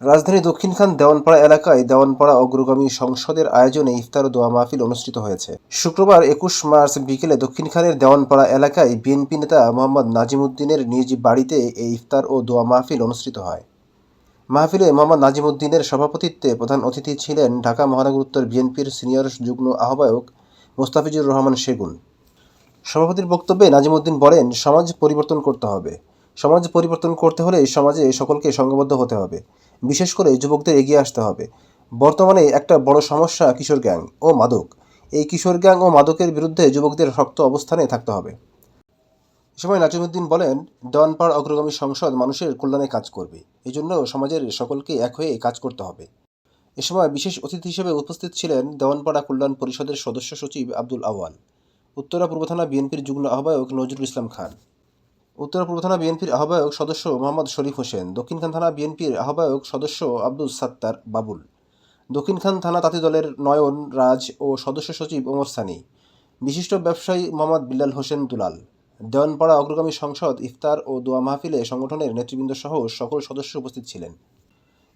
রাজধানী দক্ষিণখান দেওয়ানপাড়া এলাকায় দেওয়ানপাড়া অগ্রগামী সংসদের আয়োজনে ইফতার ও দোয়া মাহফিল অনুষ্ঠিত হয়েছে। শুক্রবার একুশ মার্চ বিকেলে দক্ষিণখানের দেওয়ানপাড়া এলাকায় বিএনপি নেতা মোহাম্মদ নাজিমুদ্দিনের নিজ বাড়িতে এই ইফতার ও দোয়া মাহফিল অনুষ্ঠিত হয়। মাহফিলে মোহাম্মদ নাজিমুদ্দিনের সভাপতিত্বে প্রধান অতিথি ছিলেন ঢাকা মহানগর উত্তর বিএনপির সিনিয়র যুগ্ম আহ্বায়ক মোস্তাফিজুর রহমান সেগুন। সভাপতির বক্তব্যে নাজিমুদ্দিন বলেন, সমাজ পরিবর্তন করতে হবে। সমাজ পরিবর্তন করতে হলে সমাজে সকলকে সংঘবদ্ধ হতে হবে। বিশেষ করে যুবকদের এগিয়ে আসতে হবে। বর্তমানে একটা বড় সমস্যা কিশোর গ্যাং ও মাদক। এই কিশোর গ্যাং ও মাদকের বিরুদ্ধে যুবকদের শক্ত অবস্থানে থাকতে হবে। এ সময় নাজিমুদ্দিন বলেন দেওয়ানপাড় অগ্রগামী সংসদ মানুষের কল্যাণে কাজ করবে। এই জন্য সমাজের সকলকে এক হয়ে কাজ করতে হবে। এ সময় বিশেষ অতিথি হিসেবে উপস্থিত ছিলেন দেওয়ানপাড়া কল্যাণ পরিষদের সদস্য সচিব আব্দুল আওয়াল উত্তরা পূর্ব থানা বিএনপির যুগ্ম আহ্বায়ক নজরুল ইসলাম খান। উত্তরা পূর্ব থানা বিএনপির আহ্বায়ক সদস্য মোহাম্মদ শরীফ হোসেন দক্ষিণখান থানা বিএনপির আহ্বায়ক সদস্য আব্দুল সাত্তার বাবুল দক্ষিণখান থানা তাঁতি দলের নয়ন রাজ ও সদস্য সচিব ওমর সানি, বিশিষ্ট ব্যবসায়ী মোহাম্মদ বিল্লাল হোসেন দুলাল, দেওয়ানপাড়া অগ্রগামী সংসদ ইফতার ও দোয়া মাহফিলে সংগঠনের নেতৃবৃন্দ সহ সকল সদস্য উপস্থিত ছিলেন।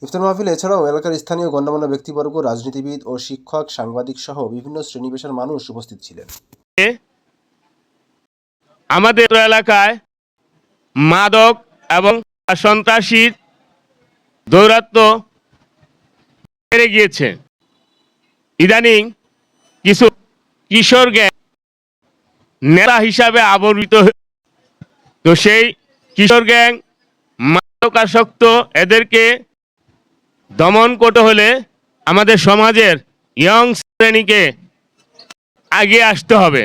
ইফতার মাহফিলে এছাড়াও এলাকার স্থানীয় গণ্যমান্য ব্যক্তিবর্গ, রাজনীতিবিদ ও শিক্ষক সাংবাদিক সহ বিভিন্ন শ্রেণি পেশার মানুষ উপস্থিত ছিলেন। আমাদের এলাকায় মাদক এবং সন্ত্রাসীর দৌরাত্ম বেড়ে গিয়েছে। ইদানিং কিছু কিশোর গ্যাং নেতা হিসাবে আবর্তিত হয়ে- তো সেই কিশোর গ্যাং মাদকাসক্ত এদেরকে দমন করতে হলে আমাদের সমাজের ইয়ং শ্রেণীকে আগে আসতে হবে।